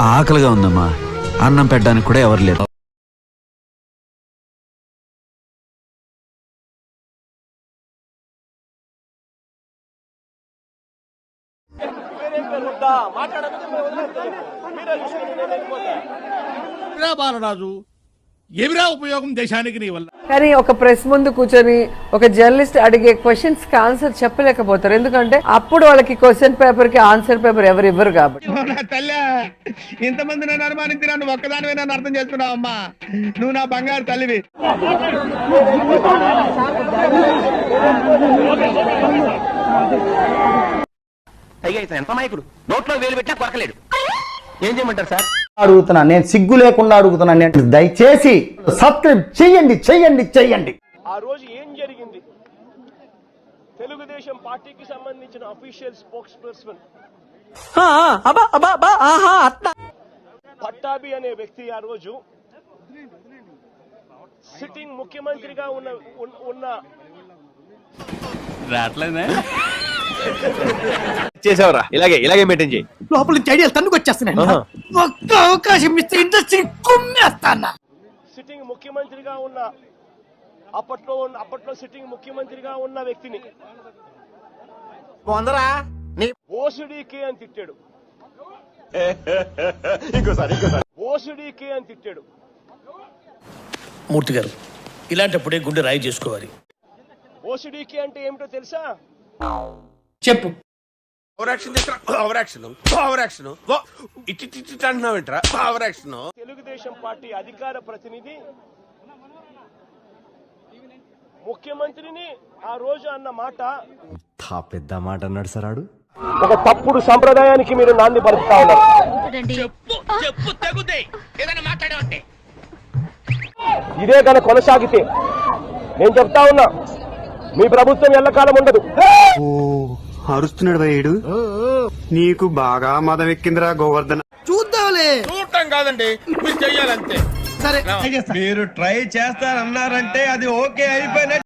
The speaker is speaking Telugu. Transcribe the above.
ఆకలిగా ఉందమ్మా. అన్నం పెట్టడానికి కూడా ఎవరు లేరు. రా బాలరాజు. ఎవిరా ఉపయోగం దేశానికి నీ వల్ల? కానీ ఒక ప్రెస్ ముందు కూర్చొని ఒక జర్నలిస్ట్ అడిగే క్వశ్చన్స్కి ఆన్సర్ చెప్పలేకపోతారు. ఎందుకంటే అప్పుడు వాళ్ళకి క్వశ్చన్ పేపర్కి ఆన్సర్ పేపర్ ఎవరు ఇవ్వరు కాబట్టి. నా తల్లి ఇంతమంది నన్ను అనుమానించి నన్ను ఒక్కదానివే నన్ను అర్థం చేసుకున్నావు అమ్మా. నువ్వు నా బంగారు తల్లివి. పైగా ఇతను ఎంత మాయకుడు నోట్లో వేలు పెట్టినా కొరకలేడు. ఏం చేయమంటారు సార్? అడుగుతున్నా నేను సిగ్గు లేకుండా అడుగుతున్నా నేను దయచేసి సబ్స్క్రైబ్ చెయ్యండి చెయ్యండి చెయ్యండి ఆ రోజు ఏం జరిగింది? తెలుగుదేశం పార్టీకి సంబంధించిన అఫీషియల్ స్పోక్స్ పర్సన్ పట్టాభి అనే వ్యక్తి ఆ రోజు సిట్టింగ్ ముఖ్యమంత్రిగా ఉన్న ఉన్న- ఉన్న చేసావరా? ఇలాగే ఇలాగే మెయింటైన్ చేయి. లోపల నుంచి ఐడియాలు తన్నుకు వచ్చేస్తున్నాయి. ఒక్క అవకాశం ఇస్తే ఇండస్ట్రీ కుమ్మేస్తానా? సిట్టింగ్ ముఖ్యమంత్రిగా ఉన్న అప్పట్లో ఉన్న అప్పట్లో సిట్టింగ్ ముఖ్యమంత్రిగా ఉన్న వ్యక్తిని. కొందరా నీ ఓసుడీకే అని తిట్టాడు. ఓసుడీకే అని తిట్టాడు. మూర్తి గారు ఇలాంటప్పుడే గుండె రాయి చేసుకోవాలి. ఓసుడీకే అంటే ఏమిటో తెలుసా? చెప్పు. ఇట్టి ఇట్టి తెలుగుదేశం పార్టీ అధికార ప్రతినిధి ముఖ్యమంత్రిని ఆ రోజు అన్న మాట. పెద్ద మాట అన్నాడు సార్ ఆడు. ఒక తప్పుడు సంప్రదాయానికి మీరు నాంది పలుకుతా ఉన్నారు. చెప్పు తెగుతే. ఏదైనా మాట్లాడే ఇదే కనుక కొనసాగితే నేను చెప్తా ఉన్నా మీ ప్రభుత్వం ఎల్లకాలం ఉండదు. అరుస్తున్నాడు భయ్యుడు నీకు బాగా మదం ఎక్కిందిరా గోవర్ధన. చూద్దాంలే. చూడటం కాదండి మీరు చెయ్యాలంతే. సరే మీరు ట్రై చేస్తారన్నారంటే అది ఓకే అయిపోయిన